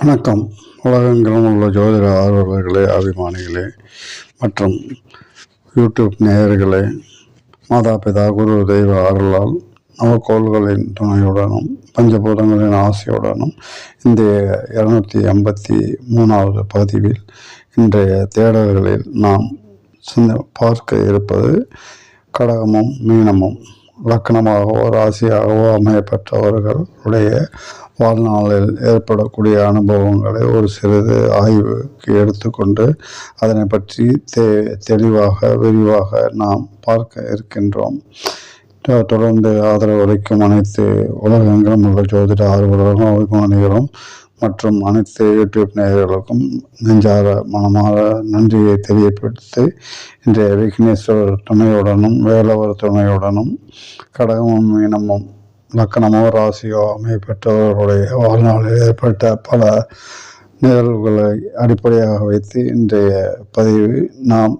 வணக்கம். உலகெங்கிலும் உள்ள ஜோதிட ஆர்வலர்களே அபிமானிகளே மற்றும் யூடியூப் நேயர்களே மாதா பிதா குரு தெய்வ அருளால் நவக்கோள்களின் துணையுடனும் பஞ்சபூதங்களின் ஆசையுடனும் இந்த இரநூத்தி எண்பத்தி மூணாவது பதிவில் இன்றைய தேடல்களில் நாம் சிந்த பார்க்க இருப்பது கடகமும் மீனமும். லக்கணமாகவோ ராசியாகவோ அமையப்பெற்றவர்களுடைய வாழ்நாளில் ஏற்படக்கூடிய அனுபவங்களை ஒரு சிறிது ஆய்வுக்கு எடுத்துக்கொண்டு அதனை பற்றி தெ தெளிவாக விரிவாக நாம் பார்க்க இருக்கின்றோம். தொடர்ந்து ஆதரவு அளிக்கும் அனைத்து உலகங்களும் உள்ள ஜோதிட ஆர்வலர்களும் அபிமானிகளும் மற்றும் அனைத்து யூடியூப் நேயர்களுக்கும் நெஞ்சார மனமாக நன்றியை தெரியப்படுத்தி இன்றைய விக்னேஸ்வரர் துணையுடனும் வேலவர் துணையுடனும் கடகமும் மீனமும் லக்கணமோ ராசியோ அமைப்பெற்றவர்களுடைய வாழ்நாளில் ஏற்பட்ட பல நிகழ்வுகளை அடிப்படையாக வைத்து இன்றைய பதிவு நாம்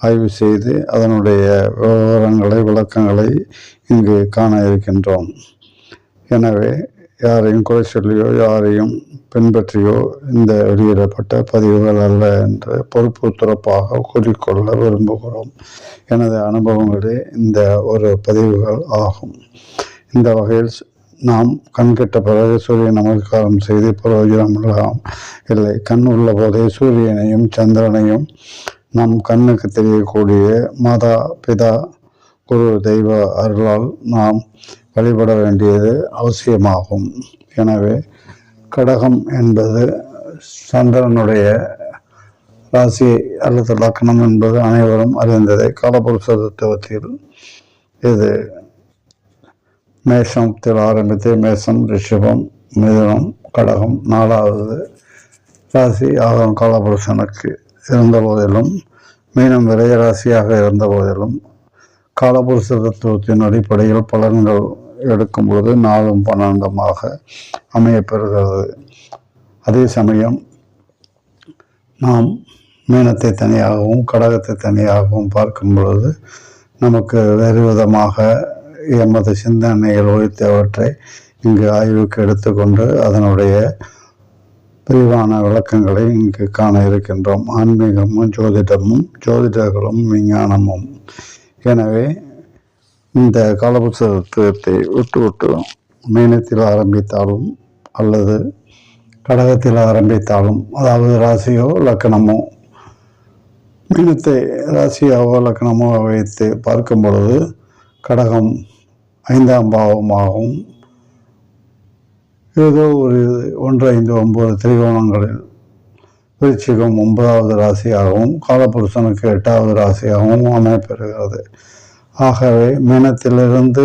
ஆய்வு செய்து அதனுடைய விவரங்களை விளக்கங்களை இங்கு காண இருக்கின்றோம். எனவே யாரையும் குறை சொல்லியோ யாரையும் பின்பற்றியோ இந்த வெளியிடப்பட்ட பதிவுகள் அல்ல என்று பொறுப்பு துறப்பாக கூறிக்கொள்ள விரும்புகிறோம். எனது அனுபவங்களே இந்த ஒரு பதிவுகள் ஆகும். இந்த வகையில் நாம் நாம் கண்கெட்ட பிறகு சூரிய நமஸ்காரம் செய்து பிரயோஜனம் இல்லாம் இல்லை. கண் உள்ள போதே சூரியனையும் சந்திரனையும் நம் கண்ணுக்கு தெரியக்கூடிய மாதா பிதா குரு தெய்வ அருளால் நாம் வழிபட வேண்டியது அவசியமாகும். எனவே கடகம் என்பது சந்திரனுடைய ராசி அல்லது லக்னம் என்பது அனைவரும் அறிந்ததே. காலபுருஷ தத்துவத்தில் இது மேஷத்தில் ஆரம்பித்து மேஷம் ரிஷபம் மிதுனம் கடகம் நாலாவது ராசி ஆகும் காலபுருஷனுக்கு. இருந்த போதிலும் மீனம் விரைய ராசியாக இருந்த போதிலும் காலபுருஷ தத்துவத்தின் அடிப்படையில் பலன்கள் எடுக்கும் பொழுது நாலும் பன்னெண்டுமாக அமையப்பெறுகிறது. அதே சமயம் நாம் மீனத்தை தனியாகவும் கடகத்தை தனியாகவும் பார்க்கும் பொழுது நமக்கு வேறு விதமாக எமது சிந்தனைகள் ஒழித்தவற்றை இங்கு ஆய்வுக்கு எடுத்துக்கொண்டு அதனுடைய விரிவான விளக்கங்களை இங்கு காண இருக்கின்றோம். ஆன்மீகமும் ஜோதிடமும் ஜோதிடர்களும் விஞ்ஞானமும். எனவே இந்த காலபுஸ்தகத்தை விட்டு விட்டு மீனத்தில் ஆரம்பித்தாலும் அல்லது கடகத்தில் ஆரம்பித்தாலும் அதாவது ராசியோ லக்கணமோ மீனத்தை ராசியாவோ லக்கணமோ வைத்து பார்க்கும் பொழுது கடகம் ஐந்தாம் பாவமாகவும் ஏதோ ஒரு ஒன்று ஐந்து ஒன்பது திரிகோணங்களில் விருச்சிகம் ஒன்பதாவது ராசியாகவும் காலபுருஷனுக்கு எட்டாவது ராசியாகவும் அமைப்பெறுகிறது ஆகவே மீனத்திலிருந்து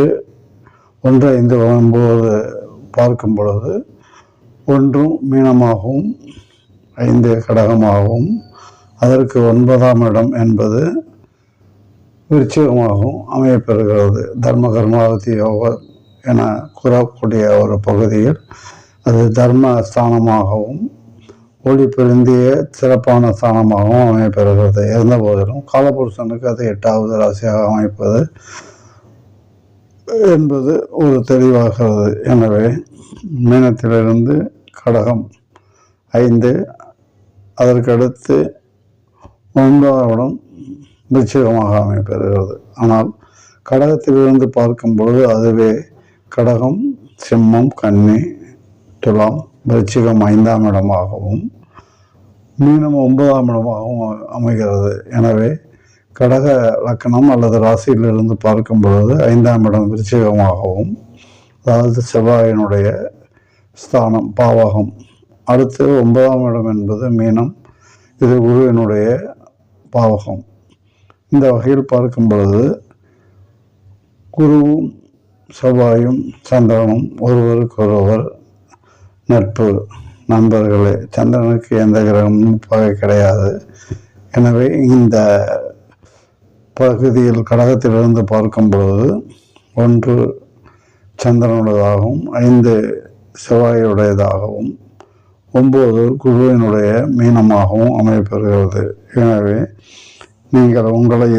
ஒன்று ஐந்து வரும்போது பார்க்கும் பொழுது ஒன்றும் மீனமாகவும் ஐந்து கடகமாகவும் அதற்கு ஒன்பதாம் இடம் என்பது விருச்சிகமாகவும் அமையப்பெறுகிறது. தர்ம கர்மாவதி யோகம் என கூறக்கூடிய ஒரு பகுதியில் அது தர்ம ஸ்தானமாகவும் ஒளி பொருந்திய சிறப்பான ஸ்தானமாகவும் அமைப்பெறுகிறது இருந்த போதிலும் காலபுருஷனுக்கு அது எட்டாவது ராசியாக அமைப்பது என்பது ஒரு தெளிவாகிறது. எனவே மீனத்திலிருந்து கடகம் ஐந்து அதற்கடுத்து ஒன்பதாவிடம் இடம் விருச்சிகமாக அமைப்பெறுகிறது ஆனால் கடகத்திலிருந்து பார்க்கும் பொழுது அதுவே கடகம் சிம்மம் கன்னி துலாம் விருச்சிகம் ஐந்தாம் இடமாகவும் மீனம் ஒன்பதாம் இடமாகவும் அமைகிறது. எனவே கடக லக்கணம் அல்லது ராசியிலிருந்து பார்க்கும் பொழுது ஐந்தாம் இடம் விருச்சிகமாகவும் அதாவது செவ்வாயினுடைய ஸ்தானம் பாவகம். அடுத்து ஒன்பதாம் இடம் என்பது மீனம் இது குருவினுடைய பாவகம். இந்த வகையில் பார்க்கும் பொழுது குருவும் செவ்வாயும் சந்திரனும் ஒருவருக்கொருவர் நட்பு நண்பர்களே சந்திரனுக்கு எந்த கிரகமும் பகை கிடையாது. எனவே இந்த பகுதியில் கடகத்திலிருந்து பார்க்கும் பொழுது ஒன்று சந்திரனுடையதாகவும் ஐந்து செவ்வாயுடையதாகவும் ஒம்பது குருவினுடைய மீனமாகவும் அமைப்பெறுகிறது எனவே நீங்கள் உங்களை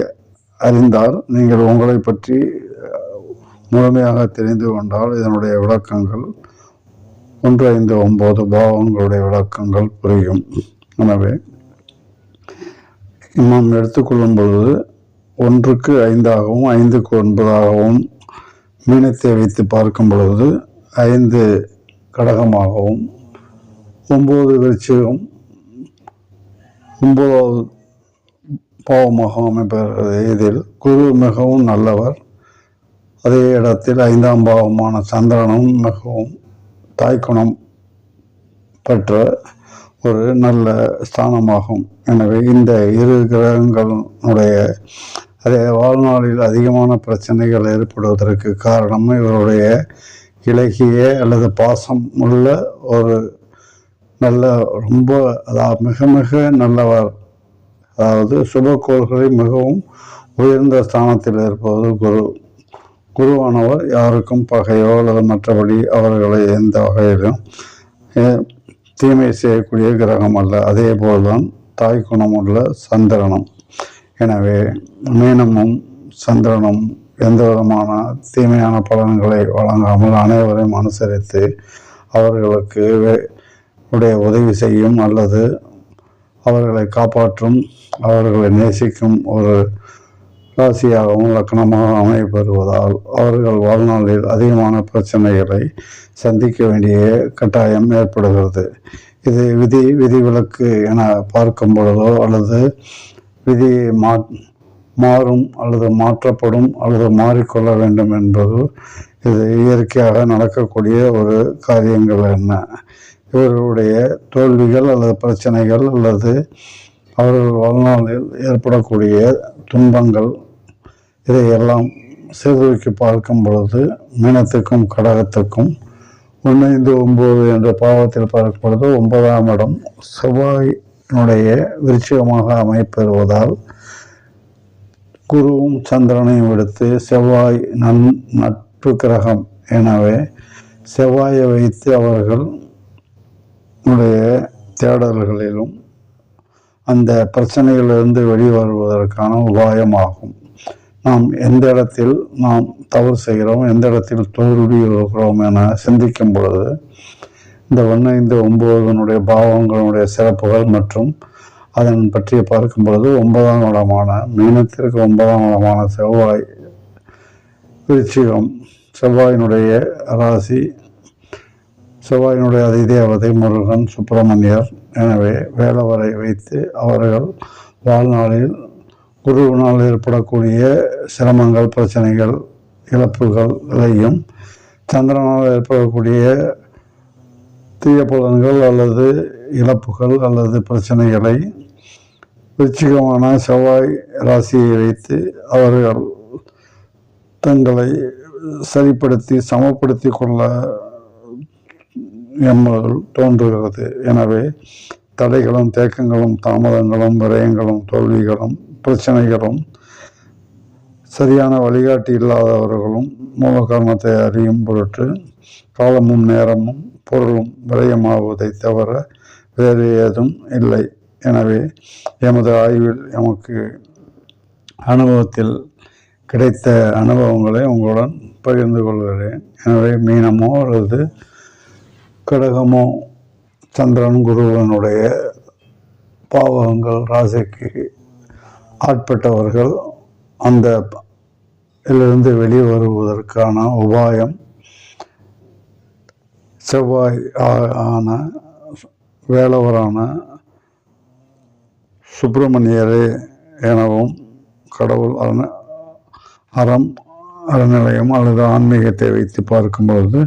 அறிந்தால் நீங்கள் உங்களை பற்றி முழுமையாக தெரிந்து கொண்டால் இதனுடைய விளக்கங்கள் ஒன்று ஐந்து ஒம்பது பாவங்களுடைய விளக்கங்கள் புரியும். எனவே நாம் எடுத்துக்கொள்ளும் பொழுது ஒன்றுக்கு ஐந்தாகவும் ஐந்துக்கு ஒன்பதாகவும் மீனத்தை வைத்து பார்க்கும் பொழுது ஐந்து கடகமாகவும் ஒம்பது விருச்சிகம் ஒம்பதாவது பாவமாக அமைப்பது இதில் குரு மிகவும் நல்லவர். அதே இடத்தில் ஐந்தாம் பாவமான சந்திரனும் மிகவும் தாய்க்குணம் பெற்ற ஒரு நல்ல ஸ்தானமாகும். எனவே இந்த இரு கிரகங்களுடைய அதே வாழ்நாளில் அதிகமான பிரச்சனைகள் ஏற்படுவதற்கு காரணம் இவருடைய இலகிய அல்லது பாசம் உள்ள ஒரு நல்ல ரொம்ப அதாவது மிக மிக நல்லவர். அதாவது சுபக்கோள்களை மிகவும் உயர்ந்த ஸ்தானத்தில் இருப்பது குரு. குருவானவர் யாருக்கும் பகையோ அல்லது மற்றபடி அவர்களை எந்த வகையிலும் தீமை செய்யக்கூடிய கிரகம் அல்ல. அதே போல்தான் தாய் குணமுள்ள சந்திரனும். எனவே மீனமும் சந்திரனும் எந்த விதமான தீமையான பலன்களை வழங்காமல் அனைவரையும் அனுசரித்து அவர்களுக்கு வே- உடைய உதவி செய்யும் அல்லது அவர்களை காப்பாற்றும் அவர்களை நேசிக்கும் ஒரு ராசியாகவும் லக்னமாக அமைப்பெறுவதால் அவர்கள் வாழ்நாளில் அதிகமான பிரச்சனைகளை சந்திக்க வேண்டிய கட்டாயம் ஏற்படுகிறது. இது விதி விதிவிலக்கு என பார்க்கும் பொழுதோ அல்லது விதி மா மாறும் அல்லது மாற்றப்படும் அல்லது மாறிக்கொள்ள வேண்டும் என்பது இது இயற்கையாக நடக்கக்கூடிய ஒரு காரியங்கள் என்ன? இவர்களுடைய தோல்விகள் அல்லது பிரச்சனைகள் அல்லது அவர்கள் வாழ்நாளில் ஏற்படக்கூடிய துன்பங்கள் இதையெல்லாம் சீர்தூக்கி பார்க்கும் பொழுது மீனத்துக்கும் கடகத்துக்கும் ஒன்று ஐந்து ஒம்பது என்ற பாவத்தில் பார்க்கும் பொழுது ஒன்பதாம் இடம் செவ்வாயினுடைய விருச்சிகமாக அமைப்பெறுவதால் குருவும் சந்திரனையும் விடுத்து செவ்வாய் நன் நட்பு கிரகம் எனவே செவ்வாயை வைத்து அவர்கள் உடைய தேடல்களிலும் அந்த பிரச்சனைகளிலிருந்து வெளிவருவதற்கான உபாயமாகும். நாம் எந்த இடத்தில் நாம் தவறு செய்கிறோம் எந்த இடத்தில் தோல்வி இருக்கிறோம் என சிந்திக்கும் பொழுது இந்த ஒன்று ஐந்து ஒன்பதனுடைய பாவங்களுடைய சிறப்புகள் மற்றும் அதன் பற்றி பார்க்கும் பொழுது ஒன்பதாம் இடமான மீனத்திற்கு ஒன்பதாம் இடமான செவ்வாய் விருச்சிகம் செவ்வாயினுடைய ராசி செவ்வாயினுடைய அதிதேவதை முருகன் சுப்பிரமணியர் எனவே வேலவரை வைத்து அவர்கள் வாழ்நாளில் குருவினால் ஏற்படக்கூடிய சிரமங்கள் பிரச்சனைகள் இழப்புகளையும் சந்திரனால் ஏற்படக்கூடிய தீய புலன்கள் அல்லது இழப்புகள் அல்லது பிரச்சனைகளை விருச்சிகமான செவ்வாய் ராசியை வைத்து அவர்கள் தங்களை சரிப்படுத்தி சமப்படுத்தி கொள்ள எம்மல் தோன்றுகிறது. எனவே தடைகளும் தேக்கங்களும் தாமதங்களும் விரயங்களும் தோல்விகளும் பிரச்சனைகளும் சரியான வழிகாட்டி இல்லாதவர்களும் மூல காரணத்தை அறியும் பொருட்டு காலமும் நேரமும் பொருளும் விரயமாவதை தவிர வேறு ஏதும் இல்லை. எனவே எமது ஆய்வில் எமக்கு அனுபவத்தில் கிடைத்த அனுபவங்களை உங்களுடன் பகிர்ந்து கொள்கிறேன். எனவே மீனமோ அல்லது கடகமோ சந்திரன் குருவனுடைய பாவகங்கள் ராசிக்கு ஆட்பட்டவர்கள் அந்த இதிலிருந்து வெளியே வருவதற்கான உபாயம் செவ்வாய் ஆன வேலவரான சுப்பிரமணியரே எனவும் கடவுள் அரண அறம் அறநிலையம் அல்லது ஆன்மீகத்தை வைத்து பார்க்கும்பொழுது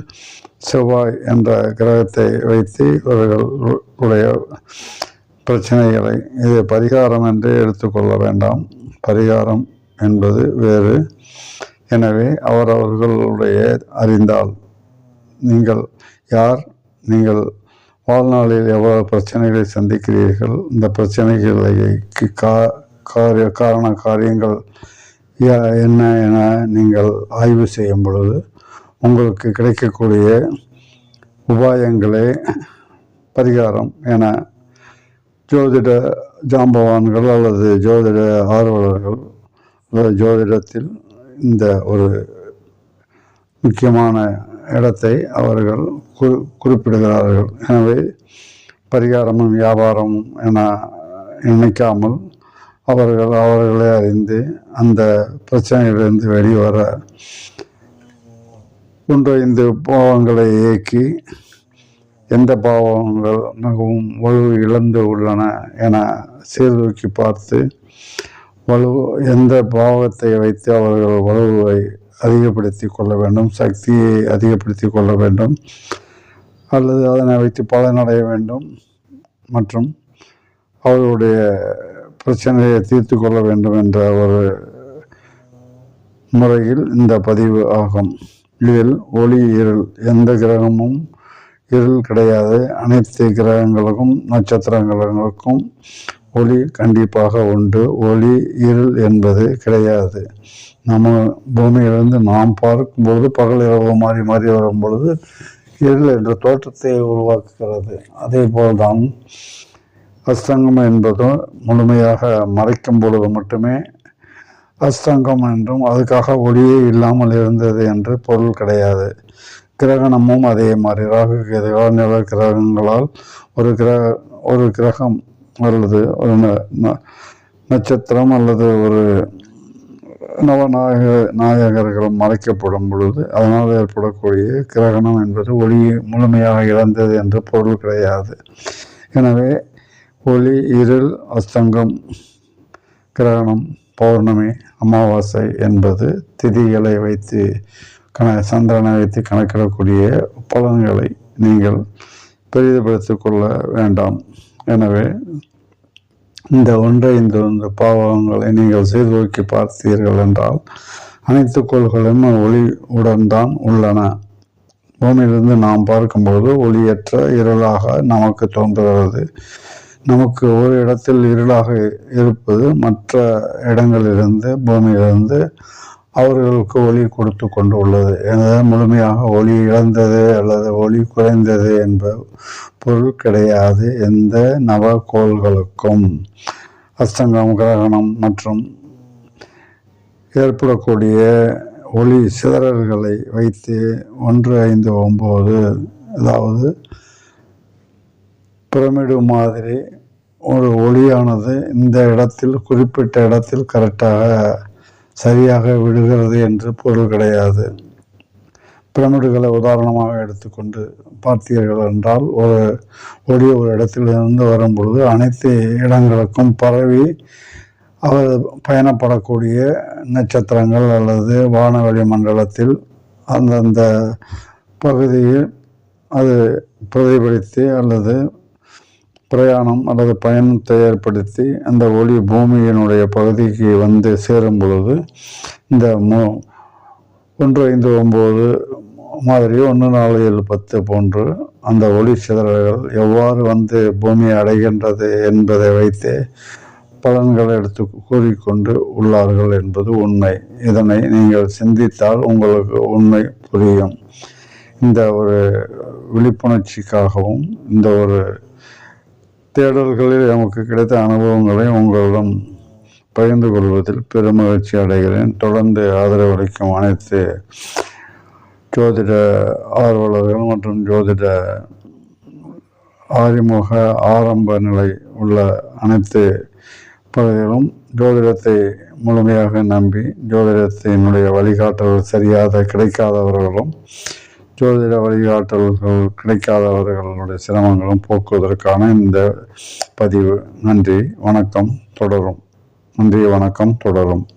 செவ்வாய் என்ற கிரகத்தை வைத்து இவர்கள் உடைய பிரச்சனைகளை இது பரிகாரம் என்று எடுத்துக்கொள்ள வேண்டாம். பரிகாரம் என்பது வேறு. எனவே அவரவர்களுடைய அறிந்தால் நீங்கள் யார் நீங்கள் வாழ்நாளில் எவ்வளவு பிரச்சனைகளை சந்திக்கிறீர்கள் இந்த பிரச்சனைகளுக்கு கா காரிய காரண காரியங்கள் என்ன என நீங்கள் ஆய்வு செய்யும் பொழுது உங்களுக்கு கிடைக்கக்கூடிய உபாயங்களே பரிகாரம் என ஜோதிட ஜாம்பவான்கள் அல்லது ஜோதிட ஆர்வலர்கள் அல்லது ஜோதிடத்தில் இந்த ஒரு முக்கியமான இடத்தை அவர்கள் குறி குறிப்பிடுகிறார்கள். எனவே பரிகாரமும் வியாபாரமும் என நினைக்காமல் அவர்கள் அவர்களை அறிந்து அந்த பிரச்சனையிலிருந்து வெளிவர ஒன்றைந்து பாவங்களை இயக்கி எந்த பாவங்கள் மிகவும் வலு இழந்து உள்ளன என சீர்தூக்கி பார்த்து வலு எந்த பாவத்தை வைத்து அவர்கள் வலுவை அதிகப்படுத்தி கொள்ள வேண்டும் சக்தியை அதிகப்படுத்தி கொள்ள வேண்டும் அல்லது அதனை வைத்து பலனடைய வேண்டும் மற்றும் அவர்களுடைய பிரச்சனையை தீர்த்து கொள்ள வேண்டும் என்ற ஒரு முறையில் இந்த பதிவு ஆகும். இதில் ஒளி இருள் எந்த கிரகமும் இருள் கிடையாது. அனைத்து கிரகங்களுக்கும் நட்சத்திரங்களுக்கும் ஒளி கண்டிப்பாக உண்டு. ஒளி இருள் என்பது கிடையாது. நம்ம பூமியிலிருந்து நாம் பார்க்கும்பொழுது பகல் இரவு மாறி மாறி வரும் பொழுது இருள் என்ற தோற்றத்தை உருவாக்குகிறது. அதே போல்தான் அஸ்தங்கம் என்பதும் முழுமையாக மறைக்கும் பொழுது மட்டுமே அஸ்தங்கம் என்றும் அதுக்காக ஒளியே இல்லாமல் இருந்தது என்று பொருள் கிடையாது. கிரகணமும் அதே மாதிரி. ராகு கேதுகளால் நில கிரகங்களால் ஒரு கிரக ஒரு கிரகம் அல்லது ஒரு நட்சத்திரம் அல்லது ஒரு நவநாயக நாயகர்கள் மறைக்கப்படும் பொழுது அதனால் ஏற்படக்கூடிய கிரகணம் என்பது ஒளி முழுமையாக இழந்தது என்று பொருள் கிடையாது. எனவே ஒளி இருள் அஸ்தங்கம் கிரகணம் பௌர்ணமி அமாவாசை என்பது திதிகளை வைத்து கண சந்திரனை வைத்து கணக்கிடக்கூடிய பலன்களை நீங்கள் பெரிதுபடுத்திக் கொள்ள வேண்டாம். எனவே இந்த ஒன்றை இந்த இந்த பாவங்களை நீங்கள் சீர்தூக்கி பார்த்தீர்கள் என்றால் அனைத்து கோள்களும் ஒளி உடன் தான் உள்ளன. பூமியிலிருந்து நாம் பார்க்கும்போது ஒளியற்ற இருளாக நமக்கு தோன்றுகிறது. நமக்கு ஒரு இடத்தில் இருளாக இருப்பது மற்ற இடங்களிலிருந்து பூமியிலிருந்து அவர்களுக்கு ஒளி கொடுத்து கொண்டு உள்ளது எனவே முழுமையாக ஒளி இழந்தது அல்லது ஒளி குறைந்தது என்ப பொருள் கிடையாது எந்த நவகோள்களுக்கும். அஸ்தங்கம் கிரகணம் மற்றும் ஏற்படக்கூடிய ஒளி சிதறல்களை வைத்து ஒன்று ஐந்து ஒம்பது அதாவது பிரமிடு மாதிரி ஒரு ஒளியானது இந்த இடத்தில் குறிப்பிட்ட இடத்தில் கரெக்டாக சரியாக விடுகிறது என்று பொருள் கிடையாது. பிரமிடுகளை உதாரணமாக எடுத்துக்கொண்டு பார்த்தீர்கள் என்றால் ஒரு ஒளி ஒரு இடத்திலிருந்து வரும்பொழுது அனைத்து இடங்களுக்கும் பரவி அவர் பயணப்படக்கூடிய நட்சத்திரங்கள் அல்லது வானவெளி மண்டலத்தில் அந்தந்த பகுதியில் அது பிரதிபலித்து அல்லது பிரயாணம் அல்லது பயணத்தை ஏற்படுத்தி அந்த ஒளி பூமியினுடைய பகுதிக்கு வந்து சேரும் பொழுது இந்த மு ஒன்று ஐந்து ஒம்பது மாதிரி ஒன்று நாலு ஏழு பத்து போன்று அந்த ஒளி சிதறல்கள் எவ்வாறு வந்து பூமியை அடைகின்றது என்பதை வைத்து பலன்களை எடுத்து கூறிக்கொண்டு உள்ளார்கள் என்பது உண்மை. இதனை நீங்கள் சிந்தித்தால் உங்களுக்கு உண்மை புரியும். இந்த ஒரு விழிப்புணர்ச்சிக்காகவும் இந்த ஒரு தேடல்களில் நமக்கு கிடைத்த அனுபவங்களை உங்களிடம் பகிர்ந்து கொள்வதில் பெருமகிழ்ச்சி அடைகிறேன். தொடர்ந்து ஆதரவளிக்கும் அனைத்து ஜோதிட ஆர்வலர்கள் மற்றும் ஜோதிட அறிமுக ஆரம்ப நிலை உள்ள அனைத்து பகுதிகளும் ஜோதிடத்தை முழுமையாக நம்பி ஜோதிடத்தினுடைய வழிகாட்டல் சரியாக கிடைக்காதவர்களும் ஜோதிட வழிகாட்டல்கள் கிடைக்காதவர்களுடைய சிரமங்களும் போக்குவதற்கான இந்த பதிவு. நன்றி வணக்கம் தொடரும். நன்றி வணக்கம் தொடரும்.